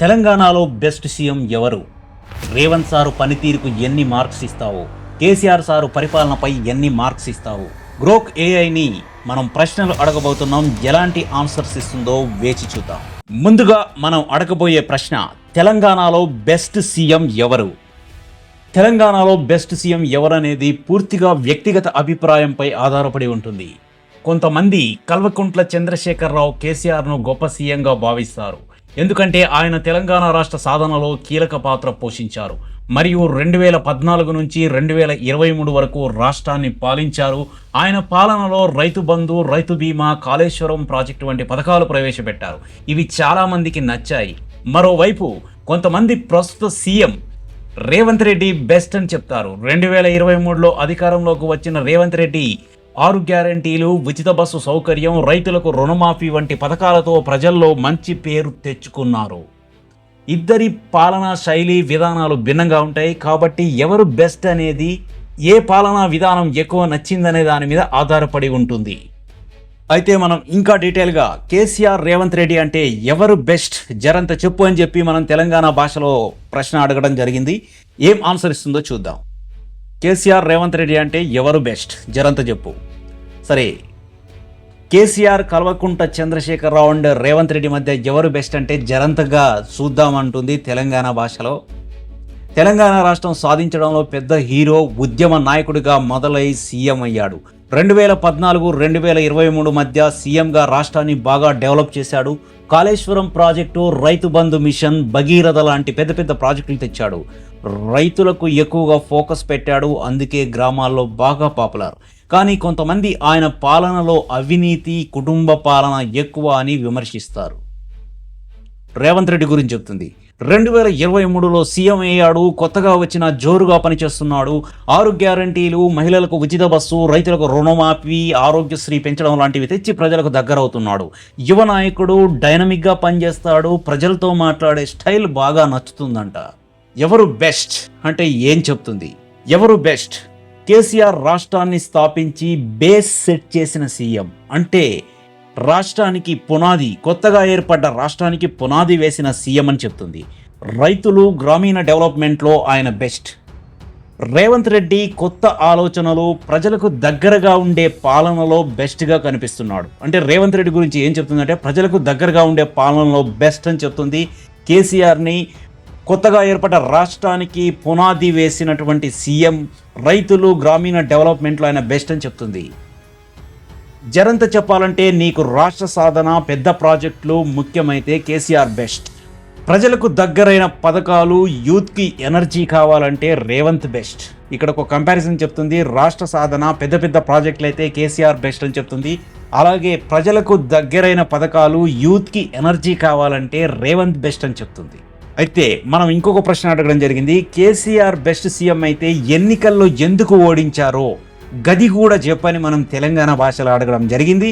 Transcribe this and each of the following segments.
తెలంగాణలో best CM ఎవరు? Revanth sir పనితీరుకు ఎన్ని మార్క్స్ ఇస్తావు? కేసీఆర్ సారు పరిపాలనపై ఎన్ని మార్క్స్ ఇస్తావు? గ్రోక్ ఏఐని మనం ప్రశ్నలు అడగబోతున్నాం. ఎలాంటి ఆన్సర్స్ ఇస్తుందో వేచి చూద్దాం. ముందుగా మనం అడగబోయే ప్రశ్న తెలంగాణలో బెస్ట్ సీఎం ఎవరు? తెలంగాణలో బెస్ట్ సీఎం ఎవరనేది పూర్తిగా వ్యక్తిగత అభిప్రాయంపై ఆధారపడి ఉంటుంది. కొంతమంది కల్వకుంట్ల చంద్రశేఖరరావు కేసీఆర్ను గొప్ప సీఎంగా భావిస్తారు. ఎందుకంటే ఆయన తెలంగాణ రాష్ట్ర సాధనలో కీలక పాత్ర పోషించారు. మరియు రెండు వేల పద్నాలుగు నుంచి రెండు వేల ఇరవై మూడు వరకు రాష్ట్రాన్ని పాలించారు. ఆయన పాలనలో రైతు బంధు రైతు బీమా కాళేశ్వరం ప్రాజెక్టు వంటి పథకాలు ప్రవేశపెట్టారు. ఇవి చాలామందికి నచ్చాయి. మరోవైపు కొంతమంది ప్రస్తుత సీఎం రేవంత్ రెడ్డి బెస్ట్ అని చెప్తారు. రెండు వేల ఇరవై మూడులో అధికారంలోకి వచ్చిన రేవంత్ రెడ్డి ఆరు గ్యారంటీలు ఉచిత బస్సు సౌకర్యం రైతులకు రుణమాఫీ వంటి పథకాలతో ప్రజల్లో మంచి పేరు తెచ్చుకున్నారు. ఇద్దరి పాలనా శైలి విధానాలు భిన్నంగా ఉంటాయి. కాబట్టి ఎవరు బెస్ట్ అనేది ఏ పాలనా విధానం ఎక్కువ నచ్చిందనే దాని మీద ఆధారపడి ఉంటుంది. అయితే మనం ఇంకా డీటెయిల్గా కేసీఆర్ రేవంత్ రెడ్డి అంటే ఎవరు బెస్ట్? జరంత చెప్పు అని చెప్పి మనం తెలంగాణ భాషలో ప్రశ్న అడగడం జరిగింది. ఏం ఆన్సర్ ఇస్తుందో చూద్దాం. కేసీఆర్ రేవంత్ రెడ్డి అంటే ఎవరు బెస్ట్? జరంత చెప్పు. సరే కేసీఆర్ కల్వకుంట చంద్రశేఖరరావు అండ్ రేవంత్ రెడ్డి మధ్య ఎవరు బెస్ట్ అంటే జరంతగా చూద్దామంటుంది తెలంగాణ భాషలో. తెలంగాణ రాష్ట్రం సాధించడంలో పెద్ద హీరో ఉద్యమ నాయకుడిగా మొదలై సీఎం అయ్యాడు. రెండు వేల పద్నాలుగు రెండు వేల ఇరవై మూడు మధ్య సీఎంగా రాష్ట్రాన్ని బాగా డెవలప్ చేశాడు. కాళేశ్వరం ప్రాజెక్టు రైతు బంధు మిషన్ భగీరథ లాంటి పెద్ద పెద్ద ప్రాజెక్టులు తెచ్చాడు. రైతులకు ఎక్కువగా ఫోకస్ పెట్టాడు. అందుకే గ్రామాల్లో బాగా పాపులర్. కానీ కొంతమంది ఆయన పాలనలో అవినీతి కుటుంబ పాలన ఎక్కువ అని విమర్శిస్తారు. రేవంత్ రెడ్డి గురించి చెప్తుంది. రెండు వేల ఇరవై మూడులో సీఎం అయ్యాడు కొత్తగా వచ్చిన జోరుగా పనిచేస్తున్నాడు. ఆరు గ్యారంటీలు మహిళలకు ఉచిత బస్సు రైతులకు రుణమాఫీ ఆరోగ్యశ్రీ పెంచడం లాంటివి తెచ్చి ప్రజలకు దగ్గరవుతున్నాడు. యువ నాయకుడు డైనమిక్గా పనిచేస్తాడు ప్రజలతో మాట్లాడే స్టైల్ బాగా నచ్చుతుందంట. ఎవరు బెస్ట్ అంటే ఏం చెప్తుంది? ఎవరు బెస్ట్? కేసీఆర్ రాష్ట్రాన్ని స్థాపించి బేస్ సెట్ చేసిన సీఎం. అంటే రాష్ట్రానికి పునాది కొత్తగా ఏర్పడ్డ రాష్ట్రానికి పునాది వేసిన సీఎం అని చెప్తుంది. రైతులు గ్రామీణ డెవలప్మెంట్లో ఆయన బెస్ట్. రేవంత్ రెడ్డి కొత్త ఆలోచనలు ప్రజలకు దగ్గరగా ఉండే పాలనలో బెస్ట్గా కనిపిస్తున్నాడు. అంటే రేవంత్ రెడ్డి గురించి ఏం చెప్తుందంటే ప్రజలకు దగ్గరగా ఉండే పాలనలో బెస్ట్ అని చెప్తుంది. కేసీఆర్ని కొత్తగా ఏర్పడ్డ రాష్ట్రానికి పునాది వేసినటువంటి సీఎం రైతులు గ్రామీణ డెవలప్మెంట్లో ఆయన బెస్ట్ అని చెప్తుంది. జరంత చెప్పాలంటే నీకు రాష్ట్ర సాధన పెద్ద ప్రాజెక్టులు ముఖ్యమైతే కేసీఆర్ బెస్ట్. ప్రజలకు దగ్గరైన పథకాలు యూత్కి ఎనర్జీ కావాలంటే రేవంత్ బెస్ట్. ఇక్కడ ఒక కంపారిజన్ చెప్తుంది. రాష్ట్ర సాధన పెద్ద పెద్ద ప్రాజెక్టులు అయితే కేసీఆర్ బెస్ట్ అని చెప్తుంది. అలాగే ప్రజలకు దగ్గరైన పథకాలు యూత్కి ఎనర్జీ కావాలంటే రేవంత్ బెస్ట్ అని చెప్తుంది. అయితే మనం ఇంకొక ప్రశ్న అడగడం జరిగింది. కేసీఆర్ బెస్ట్ సీఎం అయితే ఎన్నికల్లో ఎందుకు ఓడించారో గది కూడా చెప్పని మనం తెలంగాణ భాషలో అడగడం జరిగింది.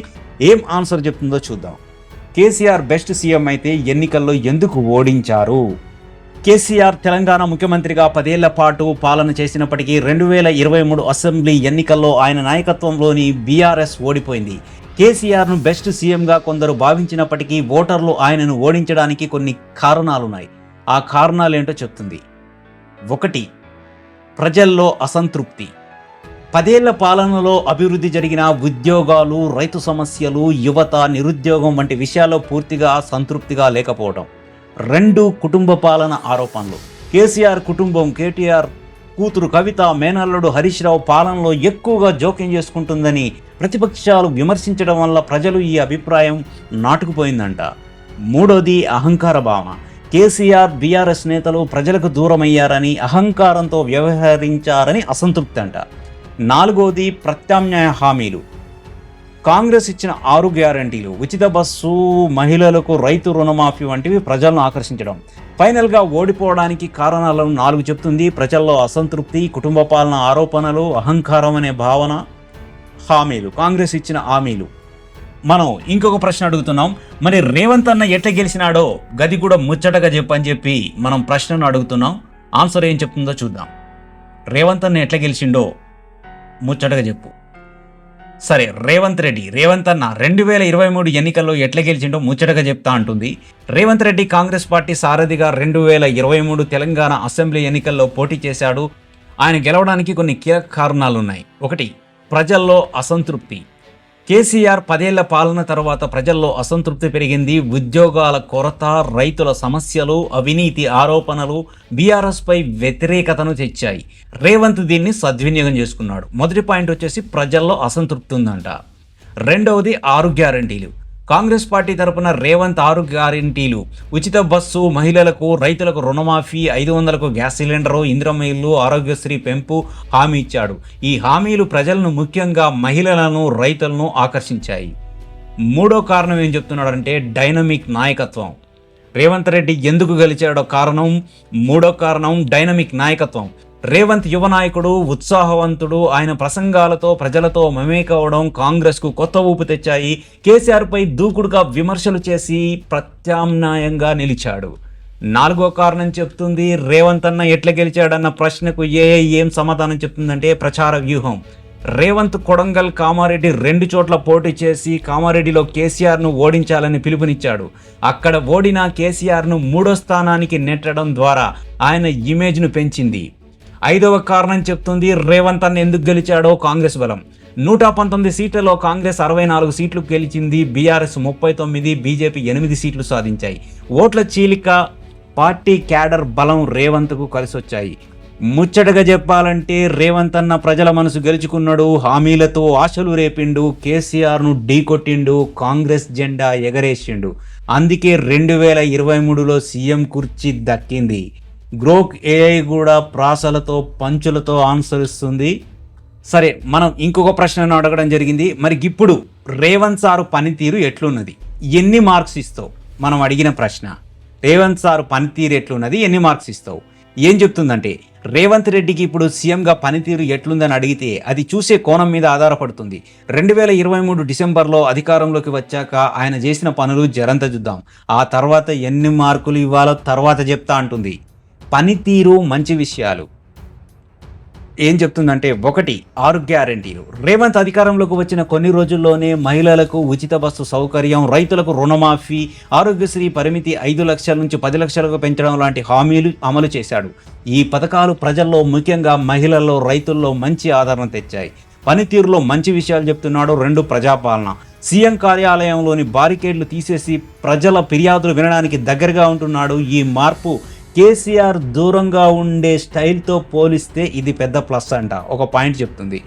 ఏం ఆన్సర్ చెప్తుందో చూద్దాం. కేసీఆర్ బెస్ట్ సీఎం అయితే ఎన్నికల్లో ఎందుకు ఓడించారు? కేసీఆర్ తెలంగాణ ముఖ్యమంత్రిగా పదేళ్ళ పాటు పాలన చేసినప్పటికీ రెండు వేల ఇరవై మూడు అసెంబ్లీ ఎన్నికల్లో ఆయన నాయకత్వంలోని బీఆర్ఎస్ ఓడిపోయింది. కేసీఆర్ను బెస్ట్ సీఎంగా కొందరు భావించినప్పటికీ ఓటర్లు ఆయనను ఓడించడానికి కొన్ని కారణాలున్నాయి. ఆ కారణాలేంటో చెప్తుంది. ఒకటి ప్రజల్లో అసంతృప్తి. పదేళ్ళ పాలనలో అభివృద్ధి జరిగిన ఉద్యోగాలు రైతు సమస్యలు యువత నిరుద్యోగం వంటి విషయాల్లో పూర్తిగా సంతృప్తిగా లేకపోవడం. రెండు కుటుంబ పాలన ఆరోపణలు. కేసీఆర్ కుటుంబం కేటీఆర్ కూతురు కవిత మేనల్లుడు హరీష్ రావు పాలనలో ఎక్కువగా జోక్యం చేసుకుంటుందని ప్రతిపక్షాలు విమర్శించడం వల్ల ప్రజలు ఈ అభిప్రాయం నాటుకుపోయిందంట. మూడోది అహంకార భావన కేసీఆర్ బీఆర్ఎస్ నేతలు ప్రజలకు దూరమయ్యారని అహంకారంతో వ్యవహరించారని అసంతృప్తి అంట. నాలుగోది ప్రత్యామ్నాయ హామీలు. కాంగ్రెస్ ఇచ్చిన ఆరు గ్యారంటీలు ఉచిత బస్సు మహిళలకు రైతు రుణమాఫీ వంటివి ప్రజలను ఆకర్షించడం. ఫైనల్గా ఓడిపోవడానికి కారణాలను నాలుగు చెప్తుంది. ప్రజల్లో అసంతృప్తి కుటుంబ పాలన ఆరోపణలు అహంకారం అనే భావన హామీలు. కాంగ్రెస్ ఇచ్చిన హామీలు. మనం ఇంకొక ప్రశ్న అడుగుతున్నాం. మరి రేవంత్ అన్న ఎట్లా గెలిచినాడో? గది కూడా ముచ్చటగా చెప్పని చెప్పి మనం ప్రశ్నను అడుగుతున్నాం. ఆన్సర్ ఏం చెప్తుందో చూద్దాం. రేవంత్ అన్న ఎట్లా గెలిచిండో? ముచ్చటగా చెప్పు. సరే రేవంత్ రెడ్డి రేవంత్ అన్న రెండు వేల ఇరవై మూడు ఎన్నికల్లో ఎట్లా గెలిచిండో ముచ్చటగా చెప్తా అంటుంది. రేవంత్ రెడ్డి కాంగ్రెస్ పార్టీ సారథిగా రెండు వేల ఇరవై మూడు తెలంగాణ అసెంబ్లీ ఎన్నికల్లో పోటీ చేశాడు. ఆయన గెలవడానికి కొన్ని కీలక కారణాలు ఉన్నాయి ఒకటి ప్రజల్లో అసంతృప్తి. కేసీఆర్ పదేళ్ళ పాలన తర్వాత ప్రజల్లో అసంతృప్తి పెరిగింది. ఉద్యోగాల కొరత రైతుల సమస్యలు అవినీతి ఆరోపణలు బీఆర్ఎస్పై వ్యతిరేకతను తెచ్చాయి. రేవంత్ దీన్ని సద్వినియోగం చేసుకున్నాడు. మొదటి పాయింట్ వచ్చేసి ప్రజల్లో అసంతృప్తి ఉందంట. రెండవది ఆరు గ్యారంటీలు. కాంగ్రెస్ పార్టీ తరపున రేవంత్ ఆరు గ్యారంటీలు. ఉచిత బస్సు మహిళలకు రైతులకు రుణమాఫీ ఐదు వందలకు గ్యాస్ సిలిండరు ఇంద్రమహిళ్ళు ఆరోగ్యశ్రీ పెంపు హామీ ఇచ్చాడు. ఈ హామీలు ప్రజలను ముఖ్యంగా మహిళలను రైతులను ఆకర్షించాయి. మూడో కారణం ఏం చెప్తున్నాడంటే డైనమిక్ నాయకత్వం. రేవంత్ రెడ్డి ఎందుకు గెలిచాడో కారణం మూడో కారణం డైనమిక్ నాయకత్వం. రేవంత్ యువ నాయకుడు ఉత్సాహవంతుడు ఆయన ప్రసంగాలతో ప్రజలతో మమేకవడం కాంగ్రెస్కు కొత్త ఊపు తెచ్చాయి. కేసీఆర్పై దూకుడుగా విమర్శలు చేసి ప్రత్యామ్నాయంగా నిలిచాడు. నాలుగో కారణం చెప్తుంది రేవంత్ అన్న ఎట్లా గెలిచాడన్న ప్రశ్నకు ఏ ఏం సమాధానం చెప్తుందంటే ప్రచార వ్యూహం. రేవంత్ కొడంగల్ కామారెడ్డి రెండు చోట్ల పోటీ చేసి కామారెడ్డిలో కేసీఆర్ను ఓడించాలని పిలుపునిచ్చాడు. అక్కడ ఓడిన కేసీఆర్ను మూడో స్థానానికి నెట్టడం ద్వారా ఆయన ఇమేజ్ను పెంచింది. ఐదవ కారణం చెప్తుంది రేవంత్ అన్న ఎందుకు గెలిచాడో కాంగ్రెస్ బలం. నూట పంతొమ్మిది సీట్లలో కాంగ్రెస్ అరవై నాలుగు సీట్లు గెలిచింది బీఆర్ఎస్ ముప్పై తొమ్మిది బీజేపీ ఎనిమిది సీట్లు సాధించాయి. ఓట్ల చీలిక పార్టీ క్యాడర్ బలం రేవంత్కు కలిసొచ్చాయి. ముచ్చటగా చెప్పాలంటే రేవంత్ అన్న ప్రజల మనసు గెలుచుకున్నాడు హామీలతో ఆశలు రేపిండు కేసీఆర్ను ఢీకొట్టిండు కాంగ్రెస్ జెండా ఎగరేసిండు. అందుకే రెండు వేల ఇరవై మూడులో సీఎం కుర్చీ దక్కింది. గ్రోక్ ఏఐ కూడా ప్రాసలతో పంచులతో ఆన్సర్ ఇస్తుంది. సరే మనం ఇంకొక ప్రశ్నను అడగడం జరిగింది. మరి ఇప్పుడు రేవంత్ సారు పనితీరు ఎట్లున్నది? ఎన్ని మార్క్స్ ఇస్తావు? మనం అడిగిన ప్రశ్న. రేవంత్ సారు పనితీరు ఎట్లున్నది? ఎన్ని మార్క్స్ ఇస్తావు? ఏం చెప్తుందంటే రేవంత్ రెడ్డికి ఇప్పుడు సీఎంగా పనితీరు ఎట్లుందని అడిగితే అది చూసే కోణం మీద ఆధారపడుతుంది. రెండు వేల ఇరవై మూడు డిసెంబర్లో అధికారంలోకి వచ్చాక ఆయన చేసిన పనులు జరంత చూద్దాం. ఆ తర్వాత ఎన్ని మార్కులు ఇవ్వాలో తర్వాత చెప్తా అంటుంది. పనితీరు మంచి విషయాలు. ఏం చెప్తుందంటే ఒకటి ఆరు గ్యారంటీలు. రేవంత్ అధికారంలోకి వచ్చిన కొన్ని రోజుల్లోనే మహిళలకు ఉచిత బస్సు సౌకర్యం రైతులకు రుణమాఫీ ఆరోగ్యశ్రీ పరిమితి ఐదు లక్షల నుంచి పది లక్షలకు పెంచడం లాంటి హామీలు అమలు చేశాడు. ఈ పథకాలు ప్రజల్లో ముఖ్యంగా మహిళల్లో రైతుల్లో మంచి ఆదరణ తెచ్చాయి. పనితీరులో మంచి విషయాలు చెప్తున్నాడు రెండు ప్రజాపాలన. సీఎం కార్యాలయంలోని బారికేడ్లు తీసేసి ప్రజల ఫిర్యాదులు వినడానికి దగ్గరగా ఉంటున్నాడు ఈ మార్పు. కేసీఆర్ దూరంగా ఉండే స్టైల్తో పోలిస్తే ఇది పెద్ద ప్లస్ అంట. ఒక పాయింట్ చెప్తుంది.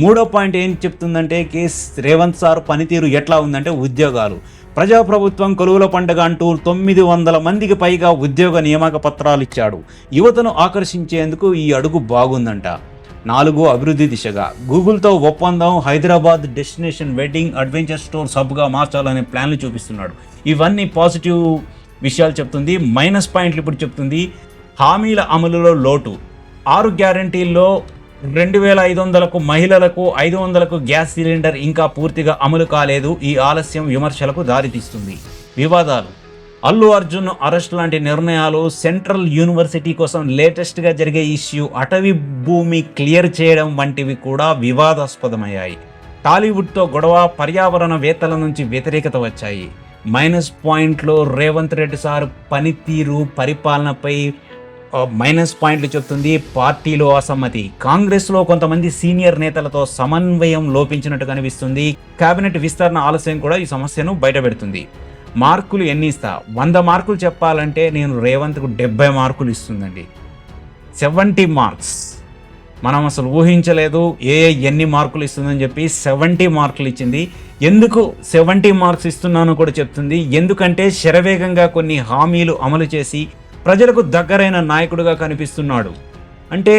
మూడో పాయింట్ ఏం చెప్తుందంటే కేస్ రేవంత్ సార్ పనితీరు ఎట్లా ఉందంటే ఉద్యోగాలు. ప్రజాప్రభుత్వం కొలువుల పండుగ అంటూ తొమ్మిది వందల మందికి పైగా ఉద్యోగ నియామక పత్రాలు ఇచ్చాడు. యువతను ఆకర్షించేందుకు ఈ అడుగు బాగుందంట. నాలుగు అభివృద్ధి దిశగా. గూగుల్తో ఒప్పందం Hyderabad destination wedding adventure store సబ్గా మార్చాలనే ప్లాన్లు చూపిస్తున్నాడు. ఇవన్నీ పాజిటివ్ విషయాలు చెప్తుంది మైనస్ పాయింట్లు ఇప్పుడు చెప్తుంది. హామీల అమలులో లోటు. ఆరు గ్యారంటీల్లో రెండు వేల ఐదు వందలకు మహిళలకు ఐదు వందలకు గ్యాస్ సిలిండర్ ఇంకా పూర్తిగా అమలు కాలేదు. ఈ ఆలస్యం విమర్శలకు దారితీస్తుంది. వివాదాలు. అల్లు అర్జున్ అరెస్ట్ లాంటి నిర్ణయాలు సెంట్రల్ యూనివర్సిటీ కోసం లేటెస్ట్గా జరిగే ఇష్యూ అటవీ భూమి క్లియర్ చేయడం వంటివి కూడా వివాదాస్పదమయ్యాయి. టాలీవుడ్తో గొడవ పర్యావరణవేత్తల నుంచి వ్యతిరేకత వచ్చాయి. మైనస్ పాయింట్లో రేవంత్ రెడ్డి సార్ పనితీరు పరిపాలనపై మైనస్ పాయింట్లు చెప్తుంది పార్టీలో అసమ్మతి. కాంగ్రెస్లో కొంతమంది సీనియర్ నేతలతో సమన్వయం లోపించినట్టు కనిపిస్తుంది. కేబినెట్ విస్తరణ ఆలస్యం కూడా ఈ సమస్యను బయటపెడుతుంది. మార్కులు ఎన్ని ఇస్తా? వంద మార్కులు చెప్పాలంటే నేను రేవంత్కు డెబ్బై మార్కులు ఇస్తుందండి. Seventy marks. మనం అసలు ఊహించలేదు ఏ ఎన్ని మార్కులు ఇస్తుందని చెప్పి సెవెంటీ మార్కులు ఇచ్చింది. ఎందుకు సెవెంటీ మార్క్స్ ఇస్తున్నాను కూడా చెప్తుంది. ఎందుకంటే శరవేగంగా కొన్ని హామీలు అమలు చేసి ప్రజలకు దగ్గరైన నాయకుడిగా కనిపిస్తున్నాడు. అంటే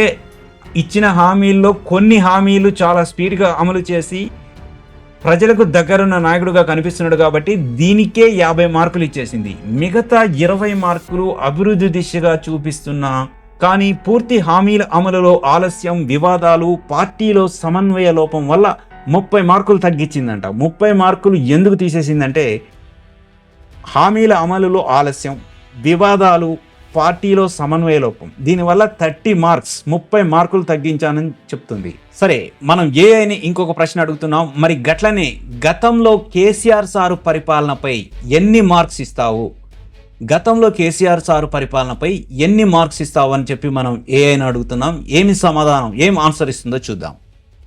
ఇచ్చిన హామీల్లో కొన్ని హామీలు చాలా స్పీడ్గా అమలు చేసి ప్రజలకు దగ్గరున్న నాయకుడిగా కనిపిస్తున్నాడు కాబట్టి దీనికే యాభై మార్కులు ఇచ్చేసింది. మిగతా ఇరవై మార్కులు అభివృద్ధి దిశగా చూపిస్తున్న కానీ పూర్తి హామీల అమలులో ఆలస్యం వివాదాలు పార్టీలో సమన్వయ లోపం వల్ల ముప్పై మార్కులు తగ్గించిందంట ముప్పై మార్కులు ఎందుకు తీసేసిందంటే హామీల అమలులో ఆలస్యం వివాదాలు పార్టీలో సమన్వయ లోపం. దీనివల్ల థర్టీ మార్క్స్ ముప్పై మార్కులు తగ్గించానని చెప్తుంది. సరే మనం ఏఐని ఇంకొక ప్రశ్న అడుగుతున్నాం. మరి గట్లనే గతంలో కేసీఆర్ సారు పరిపాలనపై ఎన్ని మార్క్స్ ఇస్తావు? గతంలో కేసీఆర్ సారు పరిపాలనపై ఎన్ని మార్క్స్ ఇస్తావని చెప్పి మనం ఏఐని అడుగుతున్నాం. ఏమి సమాధానం ఏం ఆన్సర్ ఇస్తుందో చూద్దాం.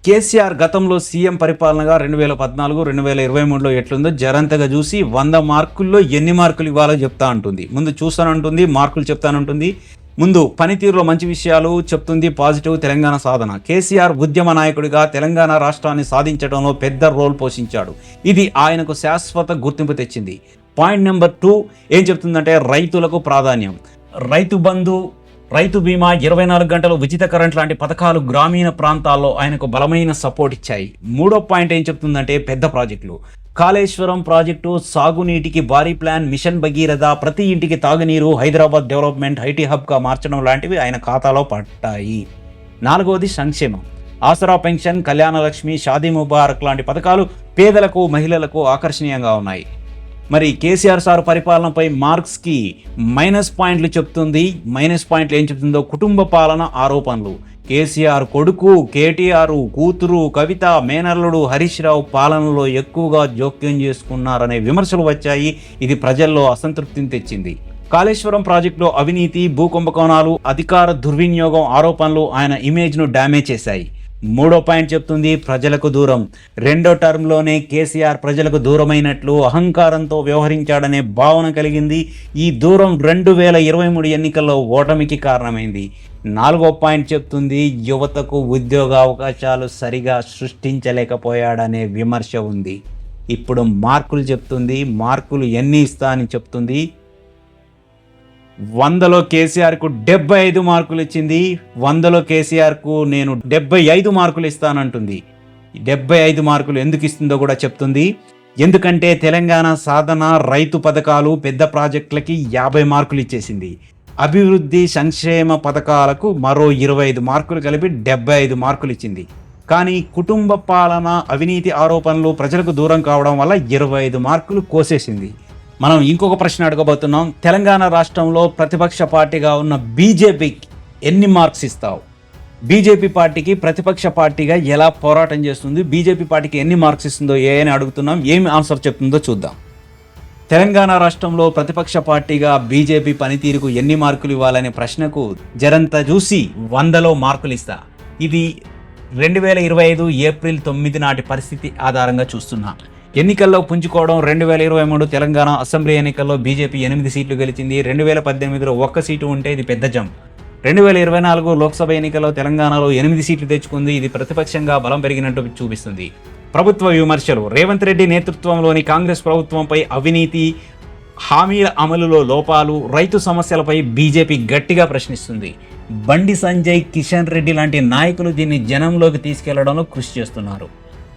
కేసీఆర్ గతంలో సీఎం పరిపాలనగా రెండు వేల పద్నాలుగు రెండు వేల ఇరవై మూడులో ఎట్లుందో జరంతగా చూసి వంద మార్కుల్లో ఎన్ని మార్కులు ఇవ్వాలో చెప్తా ఉంటుంది ముందు చూస్తానంటుంది మార్కులు చెప్తానంటుంది. ముందు పనితీరులో మంచి విషయాలు చెప్తుంది పాజిటివ్ తెలంగాణ సాధన. కేసీఆర్ ఉద్యమ నాయకుడిగా తెలంగాణ రాష్ట్రాన్ని సాధించడంలో పెద్ద రోల్ పోషించాడు. ఇది ఆయనకు శాశ్వత గుర్తింపు తెచ్చింది. పాయింట్ నెంబర్ టూ ఏం చెప్తుందంటే రైతులకు ప్రాధాన్యం. రైతు బంధు రైతు బీమా ఇరవై నాలుగు గంటలు ఉచిత కరెంట్ లాంటి పథకాలు గ్రామీణ ప్రాంతాల్లో ఆయనకు బలమైన సపోర్ట్ ఇచ్చాయి. మూడో పాయింట్ ఏం చెప్తుందంటే పెద్ద ప్రాజెక్టులు. కాళేశ్వరం ప్రాజెక్టు సాగునీటికి భారీ ప్లాన్ మిషన్ భగీరథ ప్రతి ఇంటికి తాగునీరు హైదరాబాద్ డెవలప్మెంట్ ఐటీ హబ్గా మార్చడం లాంటివి ఆయన ఖాతాలో పడ్డాయి. నాలుగవది సంక్షేమం. ఆసరా పెన్షన్ కళ్యాణ లక్ష్మి షాదీ ముబారక్ లాంటి పథకాలు పేదలకు మహిళలకు ఆకర్షణీయంగా ఉన్నాయి. మరి కేసీఆర్ సార్ పరిపాలనపై మార్క్స్కి మైనస్ పాయింట్లు చెప్తుంది. మైనస్ పాయింట్లు ఏం చెప్తుందో కుటుంబ పాలన ఆరోపణలు. కేసీఆర్ కొడుకు కేటీఆర్ కూతురు కవిత మేనల్లుడు హరీష్ రావు పాలనలో ఎక్కువగా జోక్యం చేసుకున్నారనే విమర్శలు వచ్చాయి. ఇది ప్రజల్లో అసంతృప్తిని తెచ్చింది. కాళేశ్వరం ప్రాజెక్టులో అవినీతి భూకుంభకోణాలు అధికార దుర్వినియోగం ఆరోపణలు ఆయన ఇమేజ్ను డ్యామేజ్ చేశాయి. మూడో పాయింట్ చెప్తుంది ప్రజలకు దూరం. రెండో టర్మ్లోనే కేసీఆర్ ప్రజలకు దూరమైనట్లు అహంకారంతో వ్యవహరించాడనే భావన కలిగింది. ఈ దూరం రెండు వేల ఇరవై మూడు ఎన్నికల్లో ఓటమికి కారణమైంది. నాలుగో పాయింట్ చెప్తుంది యువతకు ఉద్యోగ అవకాశాలు సరిగా సృష్టించలేకపోయాడనే విమర్శ ఉంది. ఇప్పుడు మార్కులు చెప్తుంది మార్కులు ఎన్ని ఇస్తా అని చెప్తుంది. వందలో కేసీఆర్కు డెబ్బై ఐదు మార్కులు ఇచ్చింది. వందలో కేసీఆర్కు నేను డెబ్బై ఐదు మార్కులు ఇస్తానంటుంది. డెబ్బై ఐదు మార్కులు ఎందుకు ఇస్తుందో కూడా చెప్తుంది. ఎందుకంటే తెలంగాణ సాధన రైతు పథకాలు పెద్ద ప్రాజెక్టులకి యాభై మార్కులు ఇచ్చేసింది. అభివృద్ధి సంక్షేమ పథకాలకు మరో ఇరవై ఐదు మార్కులు కలిపి డెబ్బై ఐదు మార్కులు ఇచ్చింది. కానీ కుటుంబ పాలన అవినీతి ఆరోపణలు ప్రజలకు దూరం కావడం వల్ల ఇరవై ఐదు మార్కులు కోసేసింది. మనం ఇంకొక ప్రశ్న అడగబోతున్నాం. తెలంగాణ రాష్ట్రంలో ప్రతిపక్ష పార్టీగా ఉన్న బీజేపీకి ఎన్ని మార్క్స్ ఇస్తావు? బీజేపీ పార్టీకి ప్రతిపక్ష పార్టీగా ఎలా పోరాటం చేస్తుంది? బీజేపీ పార్టీకి ఎన్ని మార్క్స్ ఇస్తుందో ఏ అని అడుగుతున్నాం. ఏమి ఆన్సర్ చెప్తుందో చూద్దాం. తెలంగాణ రాష్ట్రంలో ప్రతిపక్ష పార్టీగా బీజేపీ పనితీరుకు ఎన్ని మార్కులు ఇవ్వాలనే ప్రశ్నకు జరంత చూసి వందలో మార్కులు ఇస్తా. ఇది రెండు వేల ఇరవై ఐదు ఏప్రిల్ తొమ్మిది నాటి పరిస్థితి ఆధారంగా చూస్తున్నా. ఎన్నికల్లో పుంజుకోవడం రెండు వేల ఇరవై మూడు తెలంగాణ అసెంబ్లీ ఎన్నికల్లో బీజేపీ ఎనిమిది సీట్లు గెలిచింది. రెండు వేల పద్దెనిమిదిలో ఒక్క సీటు ఉంటే ఇది పెద్ద జంప్. రెండు వేల ఇరవై నాలుగు లోక్సభ ఎన్నికల్లో తెలంగాణలో ఎనిమిది సీట్లు తెచ్చుకుంది. ఇది ప్రతిపక్షంగా బలం పెరిగినట్టు చూపిస్తుంది. ప్రభుత్వ విమర్శలు. రేవంత్ రెడ్డి నేతృత్వంలోని కాంగ్రెస్ ప్రభుత్వంపై అవినీతి హామీల అమలులో లోపాలు రైతు సమస్యలపై బీజేపీ గట్టిగా ప్రశ్నిస్తుంది. బండి సంజయ్ కిషన్ రెడ్డి లాంటి నాయకులు దీన్ని జనంలోకి తీసుకెళ్ళడంలో కృషి చేస్తున్నారు.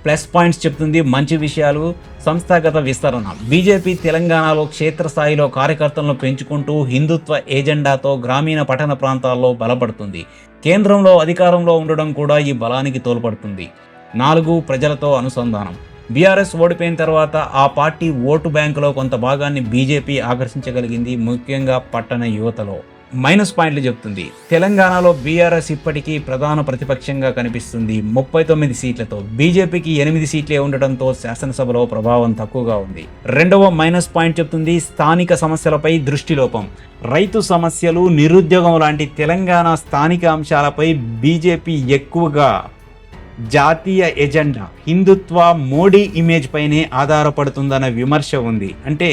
ప్లస్ పాయింట్స్ చెప్తుంది మంచి విషయాలు సంస్థాగత విస్తరణ. బీజేపీ తెలంగాణలో క్షేత్రస్థాయిలో కార్యకర్తలను పెంచుకుంటూ హిందుత్వ ఎజెండాతో గ్రామీణ పట్టణ ప్రాంతాల్లో బలపడుతుంది. కేంద్రంలో అధికారంలో ఉండడం కూడా ఈ బలానికి తోడ్పడుతుంది. నాలుగు ప్రజలతో అనుసంధానం. బీఆర్ఎస్ ఓడిపోయిన తర్వాత ఆ పార్టీ ఓటు బ్యాంకులో కొంత భాగాన్ని బీజేపీ ఆకర్షించగలిగింది ముఖ్యంగా పట్టణ యువతలో. మైనస్ పాయింట్లు చెప్తుంది. తెలంగాణలో బీఆర్ఎస్ ఇప్పటికీ ప్రధాన ప్రతిపక్షంగా కనిపిస్తుంది. ముప్పై తొమ్మిది సీట్లతో బీజేపీకి ఎనిమిది సీట్లే ఉండటంతో శాసనసభలో ప్రభావం తక్కువగా ఉంది. రెండవ మైనస్ పాయింట్ చెప్తుంది స్థానిక సమస్యలపై దృష్టి లోపం. రైతు సమస్యలు నిరుద్యోగం లాంటి తెలంగాణ స్థానిక అంశాలపై బీజేపీ ఎక్కువగా జాతీయ ఎజెండా హిందుత్వ మోడీ ఇమేజ్ పైనే ఆధారపడుతుందన్న విమర్శ ఉంది. అంటే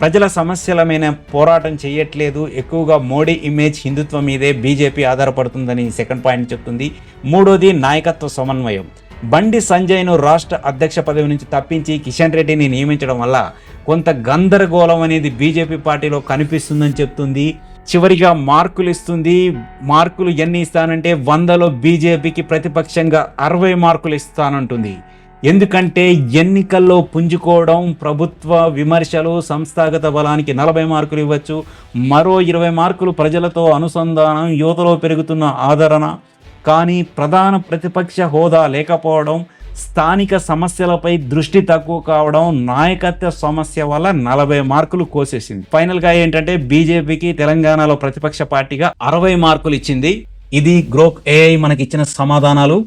ప్రజల సమస్యల మీద పోరాటం చేయట్లేదు. ఎక్కువగా మోడీ ఇమేజ్ హిందుత్వం మీదే బీజేపీ ఆధారపడుతుందని సెకండ్ పాయింట్ చెప్తుంది. మూడోది నాయకత్వ సమన్వయం. బండి సంజయ్ను రాష్ట్ర అధ్యక్ష పదవి నుంచి తప్పించి కిషన్ రెడ్డిని నియమించడం వల్ల కొంత గందరగోళం అనేది బీజేపీ పార్టీలో కనిపిస్తుందని చెప్తుంది. చివరిగా మార్కులు ఇస్తుంది. మార్కులు ఎన్ని ఇస్తానంటే వందలో బీజేపీకి ప్రతిపక్షంగా అరవై మార్కులు ఇస్తానంటుంది. ఎందుకంటే ఎన్నికల్లో పుంజుకోవడం ప్రభుత్వ విమర్శలు సంస్థాగత బలానికి నలభై మార్కులు ఇవ్వచ్చు. మరో ఇరవై మార్కులు ప్రజలతో అనుసంధానం యువతలో పెరుగుతున్న ఆదరణ. కానీ ప్రధాన ప్రతిపక్ష హోదా లేకపోవడం స్థానిక సమస్యలపై దృష్టి తక్కువ కావడం నాయకత్వ సమస్య వల్ల నలభై మార్కులు కోసేసింది. ఫైనల్గా ఏంటంటే బీజేపీకి తెలంగాణలో ప్రతిపక్ష పార్టీగా అరవై మార్కులు ఇచ్చింది. ఇది గ్రోక్ ఏఐ మనకి ఇచ్చిన సమాధానాలు.